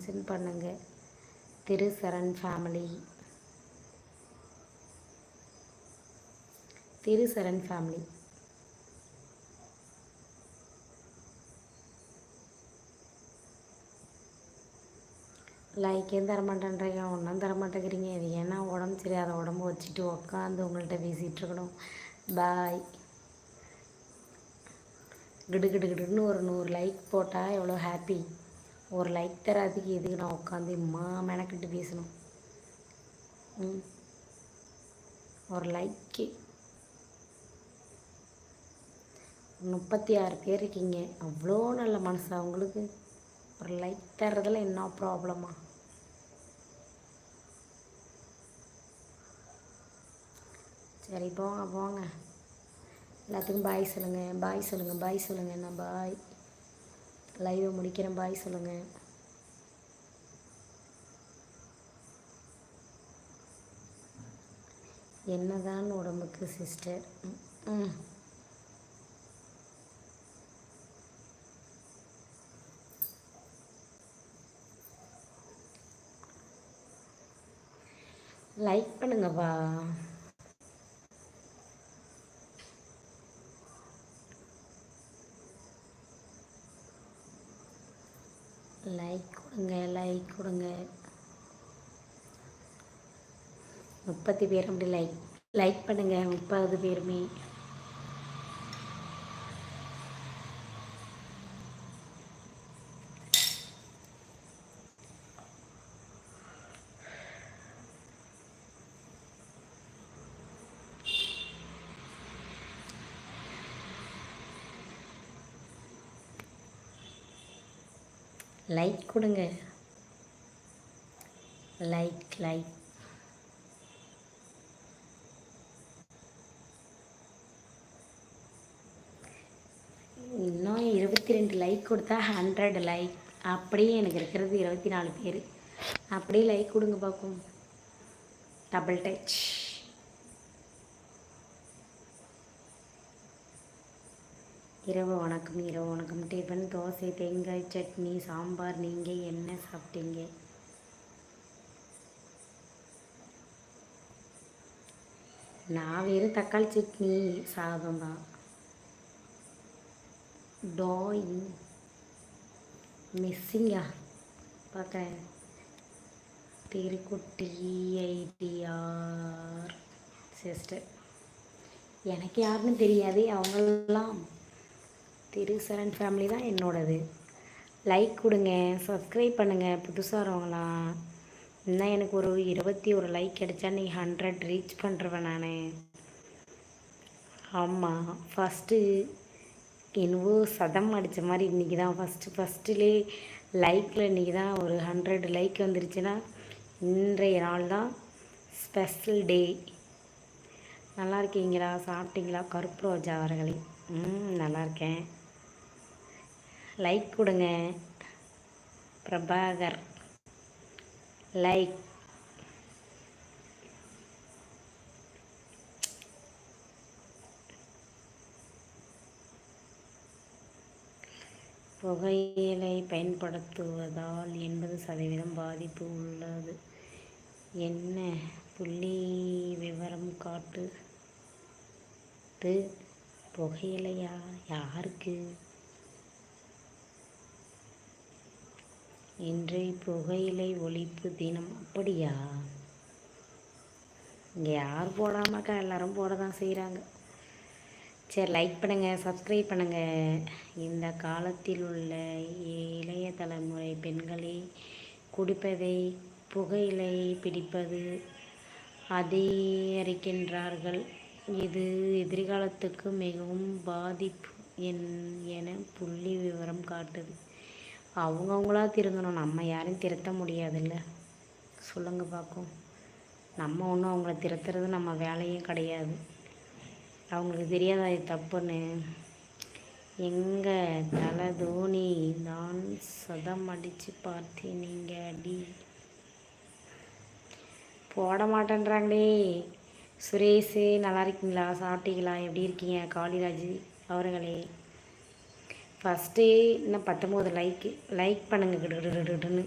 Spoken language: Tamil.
மென்ஷன் பண்ணுங்கள் திரு சரண் ஃபேமிலி திரு சரண் ஃபேமிலி லைக்கே தரமாட்டேன்றீங்க? ஒன்றும் தர மாட்டேங்கிறீங்க இது ஏன்னா உடம்பு சரியாத உடம்பு வச்சுட்டு உக்காந்து உங்கள்கிட்ட பேசிகிட்டு இருக்கணும். பாய் கிடு கிடு கிடுன்னு ஒரு நூறு லைக் போட்டால் எவ்வளோ ஹாப்பி ஒரு லைக் தராதுக்கு எதுக்கு நான் உட்காந்து மா மெனக்கிட்டு பேசணும்? ம். ஒரு லைக்கு முப்பத்தி ஆறு பேர் இருக்கீங்க. அவ்வளோ நல்ல மனசு அவங்களுக்கு ஒரு லைக் தர்றதில் என்ன ப்ராப்ளமா சரி போங்க போங்க. எல்லாத்துக்கும் பாய் சொல்லுங்கள் பாய் சொல்லுங்கள் பாய் சொல்லுங்கள் நான் பாய் லைவை முடிக்கிறேன் பாய் சொல்லுங்கள் என்னதான் உடம்புக்கு சிஸ்டர் ம் லைக் பண்ணுங்கப்பா. லைக் கொடுங்க லைக் கொடுங்க. முப்பத்தி பேர் அப்படி லைக் லைக் பண்ணுங்க முப்பது பேருமே. லைக் கொடுங்க. லைக் லைக் இன்னும் இருபத்தி ரெண்டு லைக் கொடுத்தா ஹண்ட்ரட் லைக் அப்படியே எனக்கு இருக்கிறது இருபத்தி நாலு பேர். அப்படியே லைக் கொடுங்க பார்ப்போம் டபுள் டச் இரவு வணக்கம் இரவு வணக்கம். டிஃபன் தோசை தேங்காய் சட்னி சாம்பார். நீங்கள் என்ன சாப்பிட்டீங்க? நான் வெறும் தக்காளி சட்னி சாதம் தான். டாய் மிஸ்ஸிங்கா? பார்த்தேன். திருக்குட்டி ஐடிஆர் சிஸ்டர். எனக்கு யாருன்னு தெரியாது அவங்களெல்லாம் திருசரன் ஃபேமிலி தான் என்னோடது. லைக் கொடுங்க சப்ஸ்கிரைப் பண்ணுங்கள் புதுசாக வரவங்களாம் இன்னும் எனக்கு ஒரு இருபத்தி ஒரு லைக் கிடைச்சா நீ ஹண்ட்ரட் ரீச் பண்ணுறவன் நான். ஆமாம் ஃபஸ்ட்டு என்னவோ சதம் அடித்த மாதிரி இன்றைக்கி தான். ஃபஸ்ட்டு ஃபஸ்ட்டுலே லைக்கில் இன்றைக்கி தான் ஒரு ஹண்ட்ரட் லைக் வந்துருச்சுன்னா இன்றைய நாள் தான் ஸ்பெஷல் டே நல்லா இருக்கீங்களா? சாப்பிட்டீங்களா? கருப்பு ரோஜா அவர்களே ம் நல்லா இருக்கேன். லைக் கொடுங்க. பிரபாகர். லைக் புகையிலை பயன்படுத்துவதால் எண்பது சதவீதம் பாதிப்பு உள்ளது. என்ன புள்ளி விவரம் காட்டு? புகையிலையா? யாருக்கு? இன்றைய புகையிலை ஒழிப்பு தினம் அப்படியா? இங்கே யார் போடாமக்கா எல்லாரும் போட தான் செய்கிறாங்க சரி லைக் பண்ணுங்கள் சப்ஸ்கிரைப் பண்ணுங்கள் இந்த காலத்தில் உள்ள இளைய தலைமுறை பெண்களே குடிப்பதை புகையிலை பிடிப்பது அதிகரிக்கின்றார்கள். இது எதிர்காலத்துக்கு மிகவும் பாதிப்பு என் என புள்ளி விவரம் காட்டுது. அவங்கவுங்களா திருந்தணும். நம்ம யாரையும் திருத்த முடியாதுல்ல. சொல்லுங்கள் பார்க்கும் நம்ம ஒன்றும் அவங்கள திருத்துறது நம்ம வேலையும் கிடையாது. அவங்களுக்கு தெரியாத அது தப்புன்னு? எங்கள் தலை தோனி தான் சதம் அடித்து பார்த்தேன் நீங்கள் அடி. போட மாட்டேன்றாங்களே. சுரேஷ் நல்லா இருக்கீங்களா? சாப்பிட்டீங்களா? எப்படி இருக்கீங்க? காளிராஜ் அவர்களே. ஃபஸ்ட்டே இன்னும் பத்தொம்போது லைக்கு லைக் பண்ணுங்கள் கிடு கிடுன்னு.